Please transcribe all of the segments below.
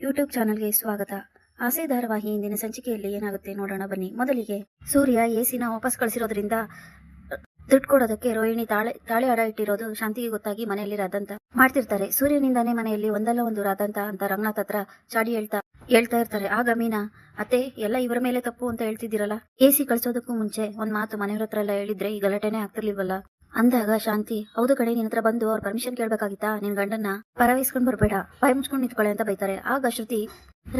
YouTube ಚಾನೆಲ್ಗೆ ಸ್ವಾಗತ. ಆಸೆ ಧಾರಾವಾಹಿ ಇಂದಿನ ಸಂಚಿಕೆಯಲ್ಲಿ ಏನಾಗುತ್ತೆ ನೋಡೋಣ ಬನ್ನಿ. ಮೊದಲಿಗೆ, ಸೂರ್ಯ ಎಸಿನ ವಾಪಸ್ ಕಳಿಸಿರೋದ್ರಿಂದ ದುಡ್ಡು ಕೊಡೋದಕ್ಕೆ ರೋಹಿಣಿ ತಾಳೆ ತಾಳೆ ಅಡ ಇಟ್ಟಿರೋದು ಶಾಂತಿಗೆ ಗೊತ್ತಾಗಿ ಮನೆಯಲ್ಲಿ ರಾದಂತ ಮಾಡ್ತಿರ್ತಾರೆ. ಸೂರ್ಯನಿಂದಾನೇ ಮನೆಯಲ್ಲಿ ಒಂದಲ್ಲ ಒಂದು ರಾದಂತ ಅಂತ ರಂಗನಾಥ್ ಹತ್ರ ಚಾಡಿ ಹೇಳ್ತಾ ಹೇಳ್ತಾ ಇರ್ತಾರೆ. ಆಗ ಮೀನಾ, ಅತ್ತೆ, ಎಲ್ಲ ಇವರ ಮೇಲೆ ತಪ್ಪು ಅಂತ ಹೇಳ್ತಿದ್ದೀರಲ್ಲ? ಎಸಿ ಕಳ್ಸೋದಕ್ಕೂ ಮುಂಚೆ ಒಂದ್ ಮಾತು ಮನೆಯವ್ರ ಹತ್ರ ಎಲ್ಲ ಹೇಳಿದ್ರೆ ಈ ಗಲಾಟೆನೇ ಆಗ್ತಿರ್ಲಿಲ್ವಲ್ಲ? ಅಂದಾಗ, ಶಾಂತಿ, ಹೌದು ಕಡೆ ನಿನ್ನ ಹತ್ರ ಬಂದು ಅವ್ರ ಪರ್ಮಿಷನ್ ಕೇಳ್ಬೇಕಾಗಿತ್ತಾ? ನಿನ್ ಗಂಡನ್ನ ಪರವಹಿಸ್ಕೊಂಡ್ ಬರ್ಬೇಡ ಬಾಯಿ ಮುಚ್ಕೊಂಡು ನಿಂತ್ಕೊಳ್ಳಿ ಅಂತ ಬೈತಾರೆ. ಆಗ ಶ್ರುತಿ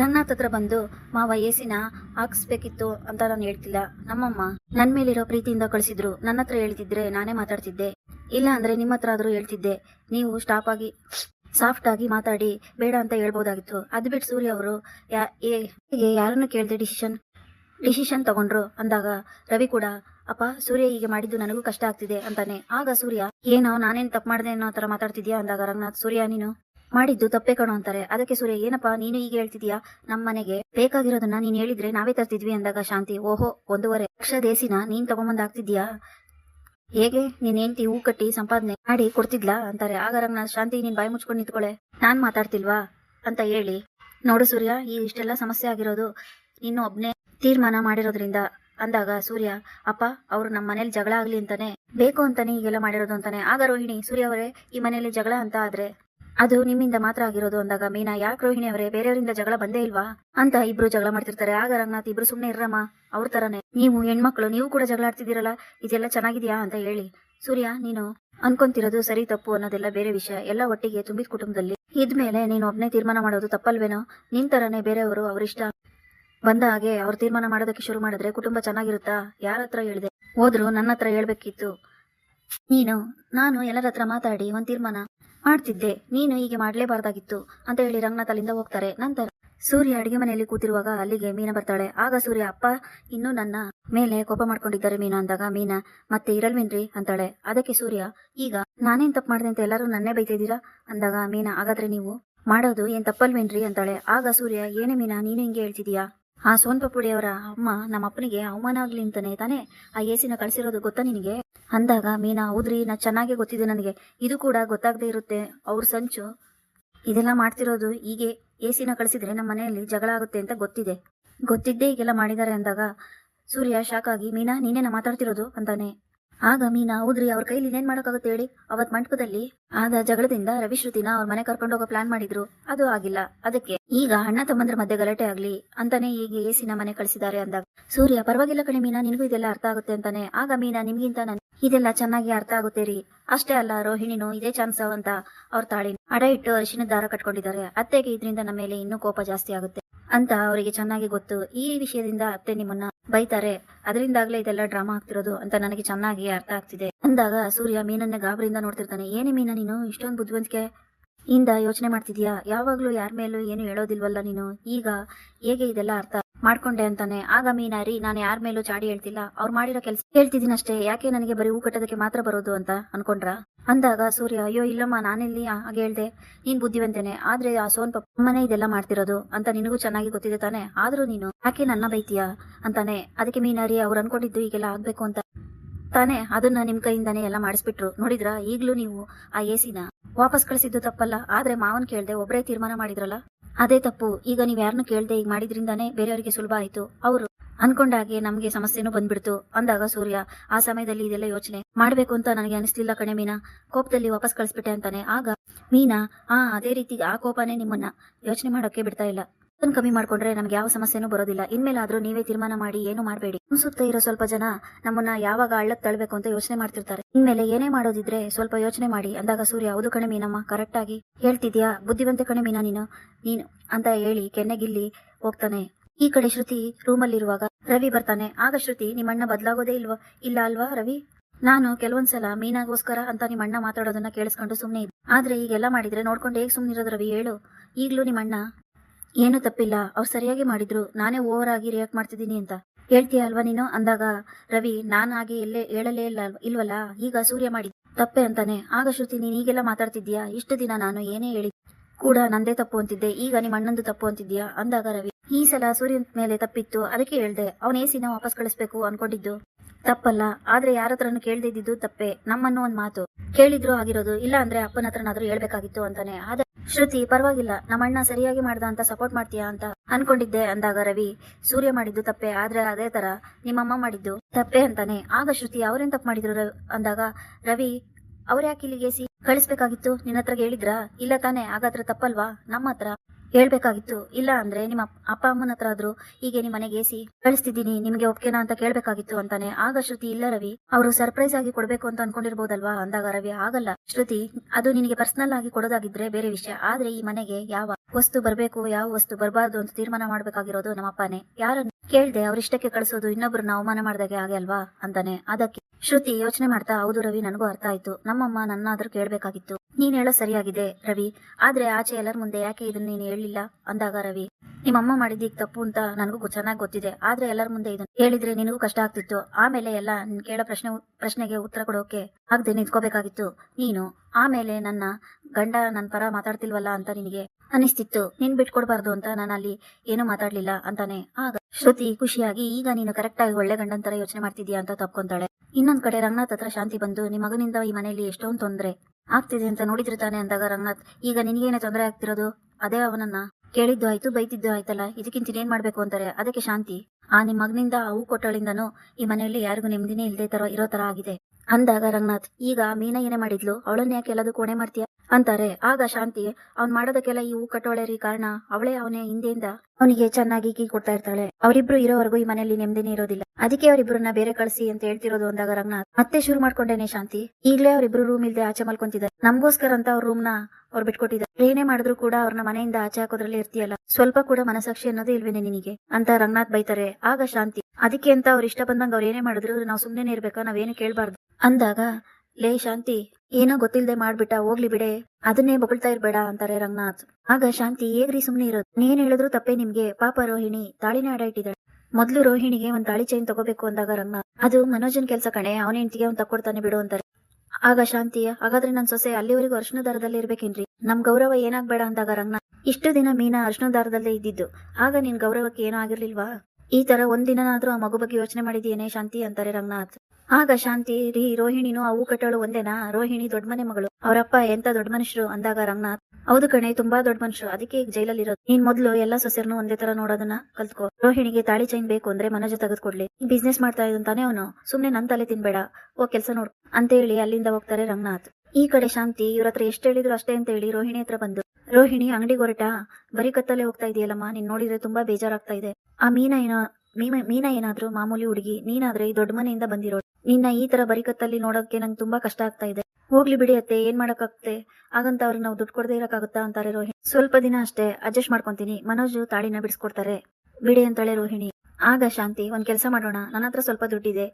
ರಂಗನಾಥ್ ಹತ್ರ ಬಂದು ಮಾವ ಎಸಿನ ಹಾಕ್ಸ್ಬೇಕಿತ್ತು ಅಂತ ನಾನು ಹೇಳ್ತಿಲ್ಲ. ನಮ್ಮಮ್ಮ ನನ್ ಮೇಲಿರೋ ಪ್ರೀತಿಯಿಂದ ಕಳಿಸಿದ್ರು. ನನ್ನ ಹತ್ರ ಹೇಳ್ತಿದ್ರೆ ನಾನೇ ಮಾತಾಡ್ತಿದ್ದೆ. ಇಲ್ಲ ಅಂದ್ರೆ ನಿಮ್ಮ ಹತ್ರ ಆದ್ರೂ ಹೇಳ್ತಿದ್ದೆ. ನೀವು ಸ್ಟಾಪ್ ಆಗಿ ಸಾಫ್ಟ್ ಆಗಿ ಮಾತಾಡಿ, ಬೇಡ ಅಂತ ಹೇಳ್ಬೋದಾಗಿತ್ತು. ಅದ್ ಬಿಟ್ ಸೂರ್ಯ ಅವರು ಯಾರನ್ನು ಕೇಳ್ದೆ ಡಿಸಿಷನ್ ಡಿಸಿಷನ್ ತಗೊಂಡ್ರು? ಅಂದಾಗ, ರವಿ ಕೂಡ ಅಪ್ಪ, ಸೂರ್ಯ ಹೀಗೆ ಮಾಡಿದ್ದು ನನಗೂ ಕಷ್ಟ ಆಗ್ತಿದೆ ಅಂತಾನೆ. ಆಗ ಸೂರ್ಯ, ಏನೋ, ನಾನೇನ್ ತಪ್ಪು ಮಾಡಿದೆ ಅನ್ನೋ ತರ ಮಾತಾಡ್ತಿದ್ಯಾ ಅಂದಾಗ ರಂಗನಾಥ್, ಸೂರ್ಯ, ನೀನು ಮಾಡಿದ್ದು ತಪ್ಪೇ ಕಣೋ ಅಂತಾರೆ. ಅದಕ್ಕೆ ಸೂರ್ಯ, ಏನಪ್ಪ, ನೀನು ಈಗ ಹೇಳ್ತಿದ್ಯಾ? ನಮ್ಮ ಮನೆಗೆ ಬೇಕಾಗಿರೋದನ್ನ ನೀನ್ ಹೇಳಿದ್ರೆ ನಾವೇ ತರ್ತಿದ್ವಿ ಅಂದಾಗ ಶಾಂತಿ, ಓಹೋ, ಒಂದೂವರೆ ಲಕ್ಷ ದೇಸಿನ ನೀನ್ ತಗೊಂಬಂದ್ ಆಗ್ತಿದ್ಯಾ ಹೇಗೆ? ನೀನ್ ಹೆಂಡತಿ ಹೂ ಕಟ್ಟಿ ಸಂಪಾದನೆ ಮಾಡಿ ಕೊಡ್ತಿದ್ಲಾ ಅಂತಾರೆ. ಆಗ ರಂಗನಾಥ್, ಶಾಂತಿ, ನೀನ್ ಬಾಯಿ ಮುಚ್ಕೊಂಡು ನಿಂತ್ಕೊಳ್ಳೆ ನಾನ್ ಮಾತಾಡ್ತಿಲ್ವಾ? ಅಂತ ಹೇಳಿ. ನೋಡು ಸೂರ್ಯ, ಈ ಇಷ್ಟೆಲ್ಲ ಸಮಸ್ಯೆ ಆಗಿರೋದು ನೀನು ಒಬ್ನೇ ತೀರ್ಮಾನ ಮಾಡಿರೋದ್ರಿಂದ. ಅಂದಾಗ, ಸೂರ್ಯ, ಅಪ್ಪ, ಅವರು ನಮ್ಮ ಮನೇಲಿ ಜಗಳ ಆಗ್ಲಿ ಅಂತಾನೆ. ಬೇಕು ಅಂತಾನೆ ಈಗೆಲ್ಲ ಮಾಡಿರೋದು ಅಂತಾನೆ. ಆಗ ರೋಹಿಣಿ, ಸೂರ್ಯ ಅವರೇ, ಈ ಮನೆಯಲ್ಲಿ ಜಗಳ ಅಂತ ಆದ್ರೆ ಅದು ನಿಮ್ಮಿಂದ ಮಾತ್ರ ಆಗಿರೋದು ಅಂದಾಗ, ಮೀನಾ, ಯಾಕೆ ರೋಹಿಣಿ ಅವರೇ, ಬೇರೆಯವರಿಂದ ಜಗಳ ಬಂದೇ ಇಲ್ವಾ? ಅಂತ ಇಬ್ರು ಜಗಳ ಮಾಡ್ತಿರ್ತಾರೆ. ಆಗ ರಂಗನಾಥ್ ಇಬ್ರು ಸುಮ್ನೆ ಇರ್ರಮ್ಮ ಅವ್ರ ತರನೇ. ನೀವು ಹೆಣ್ಮಕ್ಳು, ನೀವು ಕೂಡ ಜಗಳ ಆಡ್ತಿದ್ದೀರಲ್ಲ, ಇದೆಲ್ಲ ಚೆನ್ನಾಗಿದ್ಯಾ? ಅಂತ ಹೇಳಿ, ಸೂರ್ಯ, ನೀನು ಅನ್ಕೊಂತಿರೋದು ಸರಿ, ತಪ್ಪು ಅನ್ನೋದೆಲ್ಲ ಬೇರೆ ವಿಷಯ. ಎಲ್ಲ ಒಟ್ಟಿಗೆ ತುಂಬಿದ ಕುಟುಂಬದಲ್ಲಿ ಇದ್ಮೇಲೆ ನೀನು ಒಬ್ನೇ ತೀರ್ಮಾನ ಮಾಡೋದು ತಪ್ಪಲ್ವೇನೋ? ನಿನ್ ತರನೇ ಬೇರೆಯವರು ಅವರಿಷ್ಟ. ಬಂದ ಹಾಗೆ ಅವ್ರು ತೀರ್ಮಾನ ಮಾಡೋದಕ್ಕೆ ಶುರು ಮಾಡಿದ್ರೆ ಕುಟುಂಬ ಚೆನ್ನಾಗಿರುತ್ತಾ? ಯಾರ ಹತ್ರ ಹೇಳಿದೆ? ಹೋದ್ರು ನನ್ನ ಹತ್ರ ಹೇಳ್ಬೇಕಿತ್ತು. ನೀನು, ನಾನು ಎಲ್ಲರ ಹತ್ರ ಮಾತಾಡಿ ಒಂದ್ ತೀರ್ಮಾನ ಮಾಡ್ತಿದ್ದೆ. ನೀನು ಹೀಗೆ ಮಾಡ್ಲೇಬಾರ್ದಾಗಿತ್ತು ಅಂತ ಹೇಳಿ ರಂಗನಾಥ್ ಅಲ್ಲಿಂದ ಹೋಗ್ತಾರೆ. ನಂತರ ಸೂರ್ಯ ಅಡಿಗೆ ಮನೆಯಲ್ಲಿ ಕೂತಿರುವಾಗ ಅಲ್ಲಿಗೆ ಮೀನಾ ಬರ್ತಾಳೆ. ಆಗ ಸೂರ್ಯ, ಅಪ್ಪ, ಇನ್ನೂ ನನ್ನ ಮೇಲೆ ಕೋಪ ಮಾಡ್ಕೊಂಡಿದ್ದಾರೆ ಮೀನಾ ಅಂದಾಗ ಮೀನಾ, ಮತ್ತೆ ಇರಲ್ವೇನ್ರಿ? ಅಂತಾಳೆ. ಅದಕ್ಕೆ ಸೂರ್ಯ, ಈಗ ನಾನೇನ್ ತಪ್ಪು ಮಾಡಿದೆ ಅಂತ ಎಲ್ಲರೂ ನನ್ನೇ ಬೈತಿದ್ದೀರಾ? ಅಂದಾಗ ಮೀನಾ, ಹಾಗಾದ್ರೆ ನೀವು ಮಾಡೋದು ಏನ್ ತಪ್ಪಲ್ವೇನ್ರಿ? ಅಂತಾಳೆ. ಆಗ ಸೂರ್ಯ, ಏನೇ ಮೀನಾ, ನೀನು ಹಿಂಗೆ ಹೇಳ್ತಿದೀಯಾ ಆ ಸೋನ್ ಪಪುಡಿಯವರ ಅಮ್ಮ ನಮ್ಮ ಅಪ್ಪನಿಗೆ ಅವಮಾನ ಆಗ್ಲಿ ಅಂತಾನೆ ತಾನೇ ಆ ಏಸಿನ ಕಳಿಸಿರೋದು ಗೊತ್ತಾ ನಿನಗೆ? ಅಂದಾಗ ಮೀನಾ ಹೌದ್ರಿ ನಾ ಚೆನ್ನಾಗೇ ಗೊತ್ತಿದೆ ನನಗೆ. ಇದು ಕೂಡ ಗೊತ್ತಾಗದೆ ಇರುತ್ತೆ, ಅವ್ರ ಸಂಚು. ಇದೆಲ್ಲ ಮಾಡ್ತಿರೋದು ಹೀಗೆ ಎಸಿನ ಕಳಿಸಿದ್ರೆ ನಮ್ಮ ಮನೆಯಲ್ಲಿ ಜಗಳ ಆಗುತ್ತೆ ಅಂತ ಗೊತ್ತಿದೆ. ಗೊತ್ತಿದ್ದೇ ಹೀಗೆಲ್ಲ ಮಾಡಿದ್ದಾರೆ ಅಂದಾಗ ಸೂರ್ಯ ಶಾಕ್ ಆಗಿ, ಮೀನಾ, ನೀನೇನ ಮಾತಾಡ್ತಿರೋದು? ಅಂತಾನೆ ಆಗ ಮೀನಾ ಹೌದ್ರಿ ಅವ್ರ ಕೈಲಿ ಇನ್ನೇನ್ ಮಾಡಕ್ಕಾಗುತ್ತೆ ಹೇಳಿ? ಅವತ್ ಮಂಟಪದಲ್ಲಿ ಆದ ಜಗಳದಿಂದ ರವಿಶ್ರುತಿನ ಅವ್ರ ಮನೆ ಕರ್ಕೊಂಡು ಹೋಗೋ ಪ್ಲಾನ್ ಮಾಡಿದ್ರು. ಅದು ಆಗಿಲ್ಲ. ಅದಕ್ಕೆ ಈಗ ಅಣ್ಣ ತಮ್ಮಂದ್ರ ಮಧ್ಯೆ ಗಲಾಟೆ ಆಗ್ಲಿ, ಅಂತಾನೆ ಈಗ ಎಸಿನ ಮನೆ ಕಳಿಸಿದ್ದಾರೆ ಅಂದಾಗ. ಸೂರ್ಯ, ಪರವಾಗಿಲ್ಲ ಕಣೆ ಮೀನಾ, ನಿನಗೂ ಇದೆಲ್ಲ ಅರ್ಥ ಆಗುತ್ತೆ ಅಂತಾನೆ. ಆಗ ಮೀನಾ, ನಿಮ್ಗಿಂತ ನನ್ ಇದೆಲ್ಲ ಚೆನ್ನಾಗಿ ಅರ್ಥ ಆಗುತ್ತೆ ರೀ. ಅಷ್ಟೇ ಅಲ್ಲ, ರೋಹಿಣಿನು ಇದೇ ಚಾನ್ಸ್ ಅಂತ ಅವ್ರ ತಾಳಿ ಅಡ ಇಟ್ಟು ಅರಿಶಿನ ದಾರ ಕಟ್ಕೊಂಡಿದ್ದಾರೆ. ಅತ್ತೆಗೆ ಇದರಿಂದ ನಮ್ಮ ಮೇಲೆ ಇನ್ನೂ ಕೋಪ ಜಾಸ್ತಿ ಆಗುತ್ತೆ ಅಂತ ಅವರಿಗೆ ಚೆನ್ನಾಗಿ ಗೊತ್ತು. ಈ ವಿಷಯದಿಂದ ಅತ್ತೆ ನಿಮ್ಮನ್ನ ಬೈತಾರೆ. ಅದರಿಂದಾಗ್ಲೇ ಇದೆಲ್ಲ ಡ್ರಾಮಾ ಆಗ್ತಿರೋದು ಅಂತ ನನಗೆ ಚೆನ್ನಾಗಿ ಅರ್ಥ ಆಗ್ತಿದೆ. ಅಂದಾಗ ಸೂರ್ಯ ಮೀನನ್ನ ಗಾಬರಿಯಿಂದ ನೋಡ್ತಿರ್ತಾನೆ. ಏನೇ ಮೀನ ನೀನು? ಇಷ್ಟೊಂದು ಬುದ್ಧಿವಂತಿಕೆ ಇಂದ ಯೋಚನೆ ಮಾಡ್ತಿದ್ಯಾ? ಯಾವಾಗ್ಲೂ ಯಾರ ಮೇಲೂ ಏನು ಹೇಳೋದಿಲ್ವಲ್ಲ ನೀನು? ಈಗ ಹೇಗೆ ಇದೆಲ್ಲ ಅರ್ಥ ಮಾಡ್ಕೊಂಡೆ ಅಂತಾನೆ. ಆಗ ಮೀನಾರಿ ನಾನು ಯಾರ ಮೇಲೂ ಚಾಡಿ ಹೇಳ್ತಿಲ್ಲ. ಅವ್ರು ಮಾಡಿರೋ ಕೆಲಸ ಹೇಳ್ತಿದ್ದೀನಿ ಅಷ್ಟೇ. ಯಾಕೆ ನನಗೆ ಬರೀ ಹೂ ಕಟ್ಟೋದಕ್ಕೆ ಮಾತ್ರ ಬರೋದು ಅಂತ ಅನ್ಕೊಂಡ್ರ? ಅಂದಾಗ ಸೂರ್ಯ, ಅಯ್ಯೋ, ಇಲ್ಲಮ್ಮ, ನಾನಿಲ್ಲಿ ಹಾಗೆ ಹೇಳ್ದೆ. ನೀನ್ ಬುದ್ಧಿವಂತೇನೆ. ಆದ್ರೆ ಆ ಸೋನ್ ಪಪ್ಪ ಮನೆ ಇದೆಲ್ಲ ಮಾಡ್ತಿರೋದು ಅಂತ ನಿನಗೂ ಚೆನ್ನಾಗಿ ಗೊತ್ತಿದೆ ತಾನೆ? ಆದ್ರೂ ನೀನು ಯಾಕೆ ನನ್ನ ಬೈತೀಯಾ? ಅಂತಾನೆ. ಅದಕ್ಕೆ ಮೀನಾರಿ ಅವ್ರು ಅನ್ಕೊಂಡಿದ್ದು ಈಗೆಲ್ಲ ಆಗ್ಬೇಕು ಅಂತ ತಾನೇ. ಅದನ್ನ ನಿಮ್ ಕೈಯಿಂದಾನೇ ಎಲ್ಲ ಮಾಡಿಸ್ಬಿಟ್ರು. ನೋಡಿದ್ರ? ಈಗ್ಲೂ ನೀವು ಆ ಎಸಿನ ವಾಪಸ್ ಕಳಿಸಿದ್ದು ತಪ್ಪಲ್ಲ. ಆದ್ರೆ ಮಾವನ್ ಕೇಳ್ದೆ ಒಬ್ರೇ ತೀರ್ಮಾನ ಮಾಡಿದ್ರಲ್ಲ? ಅದೇ ತಪ್ಪು. ಈಗ ನೀವ್ ಯಾರನ್ನು ಕೇಳದೆ ಈಗ ಮಾಡಿದ್ರಿಂದಾನೆ ಬೇರೆಯವರಿಗೆ ಸುಲಭ ಆಯ್ತು. ಅವರು ಅನ್ಕೊಂಡಾಗೆ ನಮ್ಗೆ ಸಮಸ್ಯೆನೂ ಬಂದ್ಬಿಡ್ತು. ಅಂದಾಗ ಸೂರ್ಯ, ಆ ಸಮಯದಲ್ಲಿ ಇದೆಲ್ಲ ಯೋಚನೆ ಮಾಡ್ಬೇಕು ಅಂತ ನನಗೆ ಅನಿಸ್ಲಿಲ್ಲ ಕಣೆ ಮೀನಾ. ಕೋಪದಲ್ಲಿ ವಾಪಸ್ ಕಳಿಸ್ಬಿಟ್ಟೆ ಅಂತಾನೆ. ಆಗ, ಮೀನಾ, ಆ, ಅದೇ ರೀತಿ ಆ ಕೋಪನೇ ನಿಮ್ಮನ್ನ ಯೋಚನೆ ಮಾಡೋಕೆ ಬಿಡ್ತಾ ಇಲ್ಲ. ಅದನ್ನ ಕಮ್ಮಿ ಮಾಡ್ಕೊಂಡ್ರೆ ನಮ್ಗೆ ಯಾವ ಸಮಸ್ಯೆನೂ ಬರೋದಿಲ್ಲ. ಇನ್ಮೇಲಾದ್ರೂ ನೀವೇ ತೀರ್ಮಾನ ಮಾಡಿ, ಏನು ಮಾಡಬೇಡಿ. ಸುತ್ತ ಇರೋ ಸ್ವಲ್ಪ ಜನ ನಮ್ಮನ್ನ ಯಾವಾಗ ಅಳ್ಳಕ್ ತಳ್ಬೇಕು ಅಂತ ಯೋಚನೆ ಮಾಡ್ತಿರ್ತಾರೆ. ಇನ್ಮೇಲೆ ಏನೇ ಮಾಡೋದಿದ್ರೆ ಸ್ವಲ್ಪ ಯೋಚನೆ ಮಾಡಿ. ಅಂದಾಗ ಸೂರ್ಯ, ಹೌದು ಕಣೆ ಮೀನಮ್ಮ ಕರೆಕ್ಟ್ ಆಗಿ ಹೇಳ್ತಿದ್ಯಾ? ಬುದ್ಧಿವಂತ ಕಣೆ ಮೀನಾ ನೀನು? ನೀನು? ಅಂತ ಹೇಳಿ ಕೆನ್ನೆಗಿಲ್ಲಿ ಹೋಗ್ತಾನೆ. ಈ ಕಡೆ ಶ್ರುತಿ ರೂಮಲ್ಲಿರುವಾಗ ರವಿ ಬರ್ತಾನೆ. ಆಗ ಶ್ರುತಿ ನಿಮ್ಮಣ್ಣ ಬದಲಾಗೋದೇ ಇಲ್ವಾ? ಇಲ್ಲ ಅಲ್ವಾ ರವಿ? ನಾನು ಕೆಲವೊಂದ್ಸಲ ಮೀನಾಗೋಸ್ಕರ ಅಂತ ನಿಮ್ಮ ಅಣ್ಣ ಮಾತಾಡೋದನ್ನ ಕೇಳಿಸ್ಕೊಂಡು ಸುಮ್ಮನೆ ಇದ್ದೆ. ಆದ್ರೆ ಈಗೆಲ್ಲ ಮಾಡಿದ್ರೆ ನೋಡ್ಕೊಂಡು ಹೇಗ್ ಸುಮ್ಮನಿರೋದು ರವಿ ಹೇಳು. ಈಗ್ಲೂ ನಿಮ್ಮ ಅಣ್ಣ ಏನು ತಪ್ಪಿಲ್ಲ, ಅವ್ರು ಸರಿಯಾಗಿ ಮಾಡಿದ್ರು, ನಾನೇ ಓವರ್ ಆಗಿ ರಿಯಾಕ್ಟ್ ಮಾಡ್ತಿದ್ದೀನಿ ಅಂತ. ಹೇಳ್ತೀಯ ಅಲ್ವಾ ನೀನು? ಅಂದಾಗ, ರವಿ, ನಾನು ಹಾಗೆ ಎಲ್ಲೇ ಹೇಳಲೇ ಇಲ್ಲ ಇಲ್ವಲ್ಲ? ಈಗ ಸೂರ್ಯ ಮಾಡಿ ತಪ್ಪೆ ಅಂತಾನೆ. ಆಗ ಶ್ರುತಿ, ನೀನು ಈಗೆಲ್ಲ ಮಾತಾಡ್ತಿದ್ಯಾ ಇಷ್ಟು ದಿನ ನಾನು ಏನೇ ಹೇಳಿ ಕೂಡ ನಂದೇ ತಪ್ಪು ಅಂತಿದ್ದೆ. ಈಗ ನಿಮ್ಮ ಅಣ್ಣಂದು ತಪ್ಪು ಅಂತಿದ್ಯಾ? ಅಂದಾಗ ರವಿ, ಈ ಸಲ ಸೂರ್ಯನ ಮೇಲೆ ತಪ್ಪಿತ್ತು, ಅದಕ್ಕೆ ಹೇಳ್ದೆ. ಅವನ ಎಸಿನ ವಾಪಸ್ ಕಳಿಸ್ಬೇಕು ಅನ್ಕೊಂಡಿದ್ದು. ತಪ್ಪಲ್ಲ. ಆದ್ರೆ ಯಾರ ಹತ್ರನು ಕೇಳ್ದಿದ್ದು ತಪ್ಪೆ. ನಮ್ಮನ್ನು ಒಂದ್ ಮಾತು. ಕೇಳಿದ್ರು ಆಗಿರೋದು, ಇಲ್ಲ ಅಂದ್ರೆ ಅಪ್ಪನ ಹತ್ರನಾದ್ರೂ ಹೇಳ್ಬೇಕಾಗಿತ್ತು ಅಂತಾನೆ. ಆದ್ರೆ ಶ್ರುತಿ, ಪರವಾಗಿಲ್ಲ. ನಮ್ಮಣ್ಣ ಸರಿಯಾಗಿ ಮಾಡ್ದ ಅಂತ ಸಪೋರ್ಟ್ ಮಾಡ್ತೀಯಾ ಅಂತ ಅನ್ಕೊಂಡಿದ್ದೆ ಅಂದಾಗ ರವಿ, ಸೂರ್ಯ ಮಾಡಿದ್ದು ತಪ್ಪೆ, ಆದ್ರೆ ಅದೇ ತರ ನಿಮ್ಮಮ್ಮ ಮಾಡಿದ್ದು ತಪ್ಪೆ ಅಂತಾನೆ. ಆಗ ಶ್ರುತಿ, ಅವ್ರೇನ್ ತಪ್ಪು ಮಾಡಿದ್ರು ಅಂದಾಗ ರವಿ ಅವ್ರ ಯಾಕೆ ಇಲ್ಲಿಗೆ ಕಳಿಸ್ಬೇಕಾಗಿತ್ತು? ನಿನ್ನ ಹತ್ರ ಹೇಳಿದ್ರ ಇಲ್ಲ ತಾನೆ, ಹಾಗಾದ್ರೆ ತಪ್ಪಲ್ವಾ? ನಮ್ಮ ಹತ್ರ ಹೇಳ್ಬೇಕಾಗಿತ್ತು. ಇಲ್ಲ ಅಂದ್ರೆ ನಿಮ್ಮ ಅಪ್ಪ ಅಮ್ಮನ ಹತ್ರ ಆದ್ರೂ ಹೀಗೆ ನಿಮ್ ಮನೆಗೆ ಎಸಿ ಕಳಿಸ್ತಿದ್ದೀನಿ, ನಿಮ್ಗೆ ಒಪ್ಕೆನಾ ಅಂತ ಕೇಳ್ಬೇಕಾಗಿತ್ತು ಅಂತಾನೆ. ಆಗ ಶ್ರುತಿ, ಇಲ್ಲ ರವಿ, ಅವರು ಸರ್ಪ್ರೈಸ್ ಆಗಿ ಕೊಡ್ಬೇಕು ಅಂತ ಅನ್ಕೊಂಡಿರ್ಬೋದಲ್ವಾ? ಅಂದಾಗ ರವಿ, ಆಗಲ್ಲ. ಶ್ರುತಿ, ಅದು ನಿನಗೆ ಪರ್ಸನಲ್ ಆಗಿ ಕೊಡೋದಾಗಿದ್ರೆ ಬೇರೆ ವಿಷಯ. ಆದ್ರೆ ಈ ಮನೆಗೆ ಯಾವ ವಸ್ತು ಬರ್ಬೇಕು, ಯಾವ ವಸ್ತು ಬರಬಾರ್ದು ಅಂತ ತೀರ್ಮಾನ ಮಾಡ್ಬೇಕಾಗಿರೋದು ನಮ್ಮ ಅಪ್ಪನೇ. ಯಾರನ್ನು ಕೇಳ್ದೆ ಅವ್ರಿಷ್ಟಕ್ಕೆ ಕಳಿಸೋದು ಇನ್ನೊಬ್ರನ್ನ ಅವಮಾನ ಮಾಡ್ದಾಗೆ ಹಾಗೆ ಅಲ್ವಾ? ಅಂತಾನೆ. ಅದಕ್ಕೆ ಶ್ರುತಿ ಯೋಚನೆ ಮಾಡ್ತಾ, ಹೌದು ರವಿ, ನನಗೂ ಅರ್ಥ ಆಯ್ತು. ನಮ್ಮಮ್ಮ ನನ್ನಾದ್ರೂ ಕೇಳ್ಬೇಕಾಗಿತ್ತು. ನೀನ್ ಹೇಳೋ ಸರಿಯಾಗಿದೆ, ರವಿ. ಆದ್ರೆ ಆಚೆ ಎಲ್ಲರ ಮುಂದೆ ಯಾಕೆ ಇದನ್ನ ನೀನು ಹೇಳಿಲ್ಲ? ಅಂದಾಗ ರವಿ, ನಿಮ್ಮಮ್ಮ ಮಾಡಿದ್ದೀಗ ತಪ್ಪು ಅಂತ ನನಗೂ ಚೆನ್ನಾಗಿ ಗೊತ್ತಿದೆ. ಆದ್ರೆ ಎಲ್ಲರ ಮುಂದೆ ಇದನ್ನ ಹೇಳಿದ್ರೆ ನಿನಗೂ ಕಷ್ಟ ಆಗ್ತಿತ್ತು. ಆಮೇಲೆ ಎಲ್ಲ ಕೇಳೋ ಪ್ರಶ್ನೆ ಪ್ರಶ್ನೆಗೆ ಉತ್ತರ ಕೊಡೋಕೆ ಆಗದೆ ನಿಂತ್ಕೋಬೇಕಾಗಿತ್ತು. ನೀನು, ಆಮೇಲೆ ನನ್ನ ಗಂಡ ನನ್ನ ಪರ ಮಾತಾಡ್ತಿಲ್ವಲ್ಲ ಅಂತ ನಿನಗೆ ಅನಿಸ್ತಿತ್ತು ನೀನ್ ಬಿಟ್ಕೊಡ್ಬಾರ್ದು ಅಂತ ನಾನು ಅಲ್ಲಿ ಏನೂ ಮಾತಾಡ್ಲಿಲ್ಲ ಅಂತಾನೆ. ಆಗ ಶ್ರುತಿ ಖುಷಿಯಾಗಿ, ಈಗ ನೀನು ಕರೆಕ್ಟ್ ಆಗಿ ಒಳ್ಳೆ ಗಂಡನ್ ತರ ಯೋಚನೆ ಮಾಡ್ತಿದ್ಯಾ ಅಂತ ತಪ್ಕೊಂತಾಳೆ. ಇನ್ನೊಂದ್ ಕಡೆ ರಂಗನಾಥ್ ಹತ್ರ ಶಾಂತಿ ಬಂದು ನಿಮ್ ಮಗನಿಂದ ಈ ಮನೆಯಲ್ಲಿ ಎಷ್ಟೊಂದು ತೊಂದ್ರೆ. ಆಗ್ತಿದೆ ಅಂತ ನೋಡಿದಿರ್ತಾನೆ ಅಂದಾಗ ರಂಗನಾಥ್, ಈಗ ನಿನಗೇನೆ ತೊಂದರೆ ಆಗ್ತಿರೋದು? ಅದೇ ಅವನನ್ನ? ಕೇಳಿದ್ದು ಆಯ್ತು, ಬೈತಿದ್ದು ಆಯ್ತಲ್ಲ ಇದಕ್ಕಿಂತ ಏನ್ ಮಾಡ್ಬೇಕು ಅಂತಾರೆ? ಅದಕ್ಕೆ ಶಾಂತಿ. ಆ ನಿಮ್ ಮಗನಿಂದ ಅವು ಕೊಟ್ಟಳಿಂದನು ಈ ಮನೆಯಲ್ಲಿ ಯಾರಿಗೂ ನೆಮ್ಮದಿನೇ ಇಲ್ಲದೆ ತರ, ಇರೋ ತರ ಆಗಿದೆ. ಅಂದಾಗ ರಂಗನಾಥ್, ಈಗ ಮೀನಾ ಏನೇ ಮಾಡಿದ್ಲು? ಅವಳನ್ನ ಯಾಕೆ ಎಲ್ಲದೂ ಕೋಣೆ ಮಾಡ್ತೀಯ? ಅಂತಾರೆ. ಆಗ ಶಾಂತಿ, ಅವ್ನ್ ಮಾಡೋದಕ್ಕೆಲ್ಲ ಈ ಹೂ ಕಟ್ಟೋಳೆ ಕಾರಣ ಅವಳೇ ಅವನೇ ಹಿಂದೆಯಿಂದ ಅವನಿಗೆ ಚೆನ್ನಾಗಿ ಕೀ ಕೊಡ್ತಾ ಇರ್ತಾಳೆ. ಅವರಿಬ್ರು ಇರೋವರೆಗೂ ಈ ಮನೆಯಲ್ಲಿ ನೆಮ್ಮದಿನೇ ಇರೋದಿಲ್ಲ. ಅದಕ್ಕೆ ಅವರಿಬ್ರನ್ನ ಬೇರೆ ಕಳಿಸಿ ಅಂತ ಹೇಳ್ತಿರೋದು ಅಂದಾಗ ರಂಗನಾಥ್, ಮತ್ತೆ ಶುರು ಮಾಡ್ಕೊಂಡೇನೆ ಶಾಂತಿ. ಈಗಲೇ ಅವರಿಬ್ರು ರೂಮ್ ಇಲ್ದೆ ಆಚೆ ಮಲ್ಕೊಂತಿದ್ದಾರೆ. ನಮಗೋಸ್ಕರ ಅಂತ ಅವ್ರ ರೂಮ್ನ ಅವ್ರು ಬಿಟ್ಕೊಟ್ಟಿದ್ದಾರೆ. ಏನೇ ಮಾಡಿದ್ರು ಕೂಡ ಅವ್ರನ್ನ ಮನೆಯಿಂದ ಆಚೆ ಹಾಕೋದ್ರಲ್ಲಿ ಇರ್ತೀಯಲ್ಲ. ಸ್ವಲ್ಪ ಕೂಡ ಮನಸಾಕ್ಷಿ ಅನ್ನೋದೇ ಇಲ್ವೇನೆ ನಿನಗೆ? ಅಂತ ರಂಗನಾಥ್ ಬೈತಾರೆ. ಆಗ ಶಾಂತಿ, ಅದಕ್ಕೆ ಅಂತ ಅವ್ರ ಇಷ್ಟ ಬಂದಂಗ ಅವ್ರು ಏನೇ ಮಾಡಿದ್ರು ನಾವು ಸುಮ್ಮನೆ ಇರ್ಬೇಕಾ? ನಾವೇನು ಕೇಳಬಾರ್ದು? ಅಂದಾಗ, ಲೇ ಶಾಂತಿ ಏನೋ ಗೊತ್ತಿಲ್ಲದೆ ಮಾಡ್ಬಿಟ್ಟ, ಹೋಗ್ಲಿ ಬಿಡೆ, ಅದನ್ನೇ ಬೊಗಳ್ತಾ ಇರ್ಬೇಡ ಅಂತಾರೆ ರಂಗನಾಥ್. ಆಗ ಶಾಂತಿ ಹೇಗ್ರಿ ಸುಮ್ನೆ ಇರೋದು? ನೀನ್ ಹೇಳಿದ್ರು ತಪ್ಪೇ ನಿಮ್ಗೆ. ಪಾಪ ರೋಹಿಣಿ, ತಾಳಿನೇ ಆಡ ಇಟ್ಟಿದ್ದಾಳೆ. ಮೊದ್ಲು ರೋಹಿಣಿಗೆ ಒಂದ್ ತಾಳಿ ಚೈನ್ ತಗೋಬೇಕು ಅಂದಾಗ ರಂಗನಾಥ್, ಅದು ಮನೋಜನ್ ಕೆಲ್ಸ ಕಣೆ, ಅವನ ಹೆಂಡತಿಗೆ ಅವ್ನ್ ತಕ್ಕೊಡ್ತಾನೆ ಬಿಡು ಅಂತಾರೆ. ಆಗ ಶಾಂತಿ, ಹಾಗಾದ್ರೆ ನನ್ ಸೊಸೆ ಅಲ್ಲಿವರೆಗೂ ಅರ್ಶನ ದಾರದಲ್ಲಿ ಇರ್ಬೇಕೇನ್ರಿ? ನಮ್ ಗೌರವ ಏನಾಗ್ಬೇಡ ಅಂದಾಗ ರಂಗನಾಥ್, ಇಷ್ಟು ದಿನ ಮೀನಾ ಅರ್ಶನ ದಾರದಲ್ಲೇ ಇದ್ದಿದ್ದು. ಆಗ ನಿನ್ ಗೌರವಕ್ಕೆ ಏನೋ ಆಗಿರ್ಲಿಲ್ವಾ? ಈ ತರ ಒಂದಿನಾದ್ರೂ ಆ ಮಗು ಬಗ್ಗೆ ಯೋಚನೆ ಮಾಡಿದೀಯೇನೆ ಶಾಂತಿ ಅಂತಾರೆ ರಂಗನಾಥ್. ಆಗ ಶಾಂತಿ, ರೀ, ರೋಹಿಣಿನೂ ಅವು ಕಟ್ಟಳು ಒಂದೇನಾ? ರೋಹಿಣಿ ದೊಡ್ಡ ಮನೆ ಮಗಳು. ಅವರಪ್ಪ ಎಂತ ದೊಡ್ಡ ಮನುಷ್ಯರು? ಅಂದಾಗ ರಂಗನಾಥ್. ಹೌದು ಕಣೆ, ತುಂಬಾ ದೊಡ್ಡ ಮನುಷ್ಯರು. ಅದಕ್ಕೆ ಜೈಲಲ್ಲಿ ಇರೋದು ನೀನ್ ಮೊದ್ಲು ಎಲ್ಲಾ ಸೊಸೆರ್ನು ಒಂದೇ ತರ ನೋಡೋದನ್ನ ಕಲ್ತ್ಕೋ. ರೋಹಿಣಿಗೆ ತಾಳಿ ಚೈನ್ ಬೇಕು ಅಂದ್ರೆ ಮನಜ ತೆಗೆದುಕೊಡ್ಲಿ. ಬಿಸ್ನೆಸ್ ಮಾಡ್ತಾ ಇದ್ದಂತಾನೆ ಅವನು. ಸುಮ್ನೆ ನನ್ ತಲೆ ತಿನ್ಬೇಡ. ಓ, ಕೆಲ್ಸ ನೋಡು. ಅಂತ ಹೇಳಿ ಅಲ್ಲಿಂದ ಹೋಗ್ತಾರೆ ರಂಗನಾಥ್. ಈ ಕಡೆ ಶಾಂತಿ, ಇವ್ರ ಹತ್ರ ಎಷ್ಟು ಹೇಳಿದ್ರು ಅಷ್ಟೇ ಅಂತ ಹೇಳಿ ರೋಹಿಣಿ ಹತ್ರ ಬಂದು. ರೋಹಿಣಿ ಅಂಗಡಿಗೆ ಹೊರಟ ಬರಿ ಕತ್ತಲೆ ಹೋಗ್ತಾ ಇದೆಯಲ್ಲಮ್ಮ. ನೀನ್ ನೋಡಿದ್ರೆ ತುಂಬಾ ಬೇಜಾರಾಗ್ತಾ ಇದೆ. ಆ ಮೀನಾ ಏನೋ ಮೀನಾ ಏನಾದ್ರೂ? ಮಾಮೂಲಿ ಹುಡುಗಿ. ನೀನಾದ್ರೆ ಈ ದೊಡ್ಡ ಮನೆಯಿಂದ ಬಂದಿರೋ ನಿನ್ನ ಈ ತರ ಬರಿಕತ್ತಲ್ಲಿ ನೋಡೋಕೆ ನಂಗೆ ತುಂಬಾ ಕಷ್ಟ ಆಗ್ತಾ ಇದೆ. ಹೋಗ್ಲಿ ಬಿಡಿ ಅತ್ತೆ, ಏನ್ ಮಾಡಕ್ಕಾಗುತ್ತೆ? ಹಾಗಂತ ಅವ್ರಿಗೆ ನಾವು ದುಡ್ಡು ಕೊಡದೇ ಇರಕ್ಕಾಗುತ್ತಾ ಅಂತಾರೆ ರೋಹಿಣಿ. ಸ್ವಲ್ಪ ದಿನ ಅಷ್ಟೇ ಅಡ್ಜಸ್ಟ್ ಮಾಡ್ಕೊಂತೀನಿ. ಮನೋಜ್ ತಾಳಿನ ಬಿಡಿಸ್ಕೊಡ್ತಾರೆ. ಬಿಡಿ ಅಂತಾಳೆ ರೋಹಿಣಿ. ಆಗ ಶಾಂತಿ, ಒಂದ್ ಕೆಲಸ ಮಾಡೋಣ. ನನ್ನ ಹತ್ರ ಸ್ವಲ್ಪ ದುಡ್ಡಿದೆ.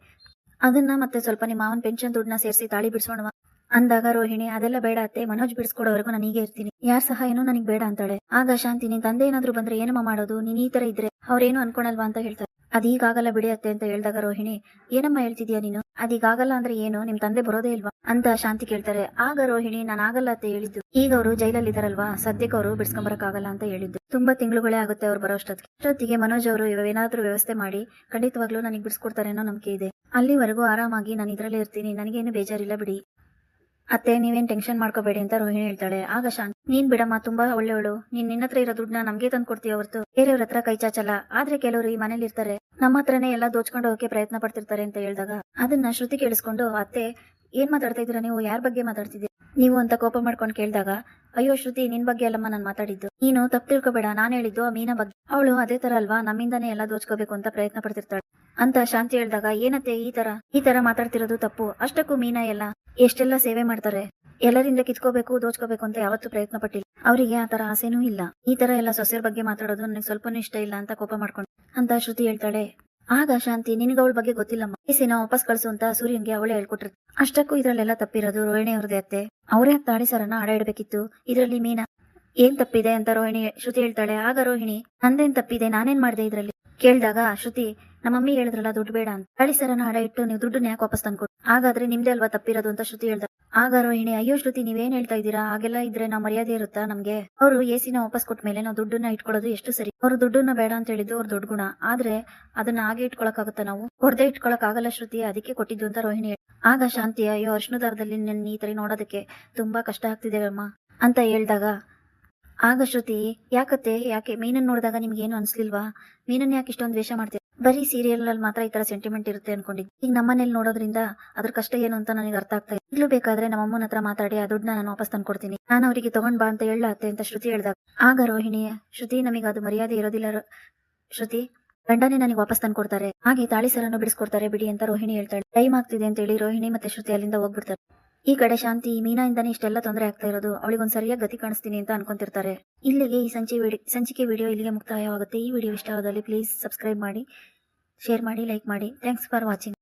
ಅದನ್ನ ಮತ್ತೆ ಸ್ವಲ್ಪ ನಿಮ್ಮ ಮಾವನ್ ಪೆನ್ಷನ್ ದುಡ್ಡನ್ನ ಸೇರಿಸಿ ತಾಳಿ ಬಿಡಿಸೋಣ ಅಂದಾಗ ರೋಹಿಣಿ, ಅದೆಲ್ಲ ಬೇಡ ಅತ್ತೆ. ಮನೋಜ್ ಬಿಡಿಸ್ಕೊಡೋವರೆಗೂ ನಾನು ಹೀಗೆ ಇರ್ತೀನಿ. ಯಾರ ಏನೋ ನನಗೆ ಬೇಡ ಅಂತಾಳೆ. ಆಗ ಶಾಂತಿ, ನಿನ್ ತಂದೆ ಏನಾದ್ರು ಬಂದ್ರೆ ಏನಮ್ಮ ಮಾಡೋದು? ನೀನ್ ಈ ತರ ಇದ್ರೆ ಅವ್ರೇನು ಅನ್ಕೊಳಲ್ವಾ ಅಂತ ಹೇಳ್ತಾರೆ. ಅದೀಗಾಗಲ್ಲ ಬಿಡಿ ಅತ್ತೆ ಅಂತ ಹೇಳಿದಾಗ ರೋಹಿಣಿ, ಏನಮ್ಮ ಹೇಳ್ತಿದ್ಯಾ ನೀನು? ಅದೀಗಾಗಲ್ಲ ಅಂದ್ರೆ ಏನು? ನಿಮ್ ತಂದೆ ಬರೋದೇ ಇಲ್ವಾ? ಅಂತ ಶಾಂತಿ ಕೇಳ್ತಾರೆ. ಆಗ ರೋಹಿಣಿ, ನಾನು ಆಗಲ್ಲ ಅಂತ ಹೇಳಿದ್ದು. ಈಗ ಅವರು ಜೈಲಲ್ಲಿ ಇದಾರಲ್ವಾ ಸದ್ಯಕ್ಕೆ ಅವರು ಬಿಡ್ಸ್ಕೊಂಬರಕ್ಕಾಗಲ್ಲ ಅಂತ ಹೇಳಿದ್ದು. ತುಂಬಾ ತಿಂಗಳುಗಳೇ ಆಗುತ್ತೆ ಅವ್ರು ಬರೋ ಅಷ್ಟೊತ್ತಿಗೆ. ಅಷ್ಟೊತ್ತಿಗೆ ಮನೋಜ್ ಅವರು ಇವೇನಾದ್ರೂ ವ್ಯವಸ್ಥೆ ಮಾಡಿ, ಖಂಡಿತವಾಗ್ಲೂ ನನಗೆ ಬಿಡಿಸ್ಕೊಡ್ತಾರೆ ಅನ್ನೋ ನಂಬಿಕೆ ಇದೆ. ಅಲ್ಲಿವರೆಗೂ ಆರಾಮಾಗಿ ನಾನು ಇದರಲ್ಲೇ ಇರ್ತೀನಿ. ನನಗೇನು ಬೇಜಾರಿಲ್ಲ ಬಿಡಿ. ಅತ್ತೆ, ನೀವೇನ್ ಟೆನ್ಷನ್ ಮಾಡ್ಕೋಬೇಡಿ ಅಂತ ರೋಹಿಣಿ ಹೇಳ್ತಾಳೆ. ಆಗ ಶಾಂತ್ ನೀನ್ ಬಿಡಮ್ಮ, ತುಂಬಾ ಒಳ್ಳೆಯವಳು. ನೀನ್ ನಿನ್ನ ಹತ್ರ ಇರೋ ದುಡ್ಡನ್ನ ನಮ್ಗೆ ತಂದು ಕೊಡ್ತೀಯ ಹೊರತು. ಬೇರೆಯವ್ರ ಹತ್ರ ಕೈ ಚಾಚಲ್ಲ. ಆದ್ರೆ ಕೆಲವರು ಈ ಮನೇಲಿ ಇರ್ತಾರೆ. ನಮ್ಮ ಹತ್ರನೇ ಎಲ್ಲ ದೋಚ್ಕೊಂಡು ಹೋಗಕ್ಕೆ ಪ್ರಯತ್ನ ಪಡ್ತಿರ್ತಾರೆ ಅಂತ ಹೇಳಿದಾಗ, ಅದನ್ನ ಶ್ರುತಿ ಕೇಳಿಸ್ಕೊಂಡು, ಅತ್ತೆ, ಏನ್ ಮಾತಾಡ್ತಾ ಇದ್ರ ನೀವು? ಯಾರ ಬಗ್ಗೆ ಮಾತಾಡ್ತಿದ್ದೀರಿ? ನೀವು ಅಂತ ಕೋಪ ಮಾಡ್ಕೊಂಡು ಕೇಳಿದಾಗ, ಅಯ್ಯೋ ಶ್ರುತಿ, ನಿನ್ ಬಗ್ಗೆ ಅಲ್ಲಮ್ಮ ನಾನ್ ಮಾತಾಡಿದ್ದು. ನೀನು ತಪ್ಪು ತಿಳ್ಕೊಬೇಡ. ನಾನು ಹೇಳಿದ್ದು ಆ ಮೀನ ಬಗ್ಗೆ. ಅವಳು ಅದೇ ತರ ಅಲ್ವಾ? ನಮ್ಮಿಂದಾನೇ ಎಲ್ಲ ದೋಚ್ಕೋಬೇಕು ಅಂತ ಪ್ರಯತ್ನ ಪಡ್ತಿರ್ತಾಳೆ. ಅಂತ ಶಾಂತಿ ಹೇಳಿದಾಗ, ಏನತ್ತೆ ಈ ತರ? ಈ ತರ ಮಾತಾಡ್ತಿರೋದು ತಪ್ಪು. ಅಷ್ಟಕ್ಕೂ ಮೀನಾ ಎಲ್ಲ ಎಷ್ಟೆಲ್ಲ ಸೇವೆ ಮಾಡ್ತಾರೆ? ಎಲ್ಲರಿಂದ ಕಿತ್ಕೋಬೇಕು, ದೋಚ್ಕೋಬೇಕು ಅಂತ ಯಾವತ್ತೂ ಪ್ರಯತ್ನ ಪಟ್ಟಿಲ್ಲ. ಅವರಿಗೆ ಆ ತರ ಆಸೆನೂ ಇಲ್ಲ. ಈ ತರ ಎಲ್ಲ ಸೊಸೆಯರ್ ಬಗ್ಗೆ ಮಾತಾಡೋದು ನನಗೆ ಸ್ವಲ್ಪನೂ ಇಷ್ಟ ಇಲ್ಲ ಅಂತ ಕೋಪ ಮಾಡ್ಕೊಂಡು ಅಂತ ಶ್ರುತಿ ಹೇಳ್ತಾಳೆ. ಆಗ ಶಾಂತಿ, ನಿನಗೆ ಅವಳ ಬಗ್ಗೆ ಗೊತ್ತಿಲ್ಲಮ್ಮ. ಕೇಸಿನ ವಾಪಸ್ ಕಳಿಸು ಅಂತ ಸೂರ್ಯನ್ಗೆ ಅವಳೇ ಹೇಳ್ಕೊಟ್ಟಿರ್ತಾರೆ ಅಷ್ಟಕ್ಕೂ ಇದ್ರಲ್ಲೆಲ್ಲ ತಪ್ಪಿರೋದು ರೋಹಿಣಿ ಅವ್ರದೇ ಅತ್ತೆ. ಅವರೇ ತಾಳಿ ಸರನ್ನ ಆಡ ಇಡಬೇಕಿತ್ತು. ಇದರಲ್ಲಿ ಮೀನಾ, ಏನ್ ತಪ್ಪಿದೆ? ಅಂತ ರೋಹಿಣಿ ಶ್ರುತಿ ಹೇಳ್ತಾಳೆ. ಆಗ ರೋಹಿಣಿ, ನಂದೇನ್ ತಪ್ಪಿದೆ? ನಾನೇನ್ ಮಾಡಿದೆ ಇದ್ರಲ್ಲಿ? ಕೇಳಿದಾಗ ಶ್ರುತಿ ನಮ್ಮ ಮಮ್ಮಿ ಹೇಳಿದ್ರಲ್ಲ, ದುಡ್ಡು ಬೇಡ ಅಂತ. ಹಳಿ ಸರನ ಹಣ ಇಟ್ಟು ನೀವು ದುಡ್ಡನ್ನ ಯಾಕೆ ವಾಪಸ್ ತಂದ್ಕೊಡ್? ಹಾಗಾದ್ರೆ ನಿಮ್ದೇ ಅಲ್ವಾ ತಪ್ಪಿರೋದು ಅಂತ ಶ್ರುತಿ ಹೇಳ್ದ. ಆಗ ರೋಹಿಣಿ, ಅಯ್ಯೋ ಶ್ರುತಿ, ನೀವೇನ್ ಹೇಳ್ತಾ ಇದ್ದೀರಾ? ಹಾಗೆಲ್ಲ ಇದ್ರೆ ನಾವು ಮರ್ಯಾದೆ ಇರುತ್ತಾ ನಮ್ಗೆ? ಅವರು ಎಸಿನ ವಾಪಸ್ ಕೊಟ್ಟ ಮೇಲೆ ನಾವು ದುಡ್ಡನ್ನ ಇಟ್ಕೊಳ್ಳೋದು ಎಷ್ಟು ಸರಿ? ಅವ್ರು ದುಡ್ಡನ್ನ ಬೇಡ ಅಂತ ಹೇಳಿದ್ದು ಅವ್ರ ದೊಡ್ಡ ಗುಣ. ಆದ್ರೆ ಅದನ್ನ ಹಾಗೆ ಇಟ್ಕೊಳಕಾಗುತ್ತಾ ನಾವು? ಕೊಡದೆ ಇಟ್ಕೊಳಕ್ ಆಗಲ್ಲ ಶ್ರುತಿ, ಅದಕ್ಕೆ ಕೊಟ್ಟಿದ್ದು ಅಂತ ರೋಹಿಣಿ ಆಗ ಶಾಂತಿ ಅಯ್ಯೋ ಅರ್ಶನ ದಾರದಲ್ಲಿ ನನ್ನ ಈ ತರ ನೋಡೋದಕ್ಕೆ ತುಂಬಾ ಕಷ್ಟ ಆಗ್ತಿದೆ ಅಂತ ಹೇಳ್ದಾಗ, ಆಗ ಶ್ರುತಿ, ಯಾಕತ್ತೆ? ಯಾಕೆ? ಮೀನನ್ನ ನೋಡಿದಾಗ ನಿಮ್ಗೆ ಏನು ಅನ್ಸ್ಲಿಲ್ವಾ? ಮೀನನ್ನ ಯಾಕೆ ಇಷ್ಟೊಂದು ವೇಷ ಮಾಡ್ತೀರಾ? ಬರೀ ಸೀರಿಯಲ್ ಅಲ್ಲಿ ಮಾತ್ರ ಈ ತರ ಸೆಂಟಿಮೆಂಟ್ ಇರುತ್ತೆ ಅನ್ಕೊಂಡಿದ್ದೆ. ಈಗ ನಮ್ಮನೇಲಿ ನೋಡೋದ್ರಿಂದ ಅದ್ರ ಕಷ್ಟ ಏನು ಅಂತ ನನಗೆ ಅರ್ಥ ಆಗ್ತಾ ಇದೆ ಇಲ್ಲೂ ಬೇಕಾದ್ರೆ ನಮ್ಮ ಅಮ್ಮನ ಹತ್ರ ಮಾತಾಡಿ ಆ ದುಡ್ಡನ್ನ ನಾನು ವಾಪಸ್ ತಂದ್ಕೊಡ್ತೀನಿ. ನಾನು ಅವರಿಗೆ ತಗೊಂಡ್ ಬಾ ಅಂತ ಹೇಳತ್ತೆ ಅಂತ ಶ್ರುತಿ ಹೇಳ್ದಾಗ, ಆಗ ರೋಹಿಣಿ, ಶ್ರುತಿ ನಮಗೆ ಅದು ಮರ್ಯಾದೆ ಇರೋದಿಲ್ಲ ಶ್ರುತಿ, ಗಂಡನೇ ನನಗೆ ವಾಪಸ್ ತಂದ್ಕೊಡ್ತಾರೆ. ಹಾಗೆ ತಾಳಿ ಸರನ್ನು ಬಿಡಿಸ್ಕೊಡ್ತಾರೆ ಬಿಡಿ ಅಂತ ರೋಹಿಣಿ ಹೇಳ್ತಾಳೆ. ಟೈಮ್ ಆಗ್ತಿದೆ ಅಂತ ಹೇಳಿ ರೋಹಿಣಿ ಮತ್ತೆ ಶ್ರುತಿ ಅಲ್ಲಿಂದ ಹೋಗ್ಬಿಡ್ತಾರೆ. ಈ ಕಡೆ ಶಾಂತಿ ಮೀನಾಯಿಂದಾನೇ ಇಷ್ಟೆಲ್ಲ ತೊಂದರೆ ಆಗ್ತಾ ಇರೋದು. ಅವಳಿಗೊಂದ್ ಸರಿಯಾಗಿ ಗತಿ ಕಾಣಿಸ್ತೀನಿ ಅಂತ ಅನ್ಕೊಂತಿರ್ತಾರೆ. ಇಲ್ಲಿಗೆ ಈ ಸಂಚಿ ಸಂಚಿಕೆ ವಿಡಿಯೋ ಇಲ್ಲಿಗೆ ಮುಕ್ತಾಯವಾಗುತ್ತೆ. ಈ ವಿಡಿಯೋ ಇಷ್ಟ ಆದಲ್ಲಿ ಪ್ಲೀಸ್ ಸಬ್ಸ್ಕ್ರೈಬ್ ಮಾಡಿ ಶೇರ್ ಮಾಡಿ ಲೈಕ್ ಮಾಡಿ. Thanks for watching